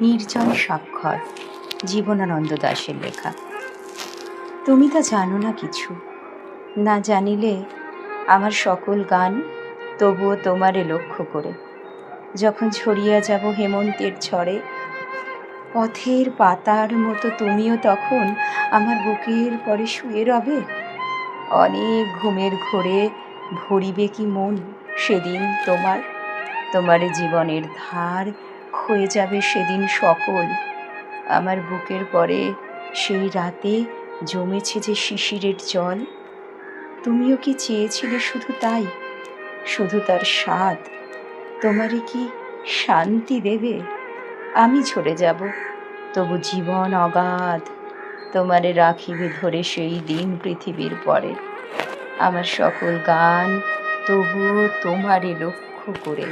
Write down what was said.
নির্জন স্বাক্ষর, জীবনানন্দ দাশের লেখা। তুমি তা জানো না কিছু? না জানিলে আমার সকল গান তবুও তোমারে লক্ষ্য করে। যখন ছড়িয়া যাব হেমন্তের ঝড়ে, পথের পাতার মতো তুমিও তখন আমার বুকের পরে শুয়ে রবে? অনেক ঘুমের ঘোরে ভরিবে কি মন সেদিন তোমার? তোমার জীবনের ধার ক্ষয়ে যাবে সেদিন সকল। আমার বুকের পরে সেই রাতে জমেছে যে শিশিরের জল। তুমিও কি চেয়েছিলে শুধু তাই? শুধু তার স্বাদ? তোমারে কি শান্তি দেবে? আমি ঝরে যাব। তবু জীবন অগাধ। তোমারে রাখিবে ধরে সেই দিন পৃথিবীর পরে। আমার সকল গান তবুও তোমারে লক্ষ্য করে।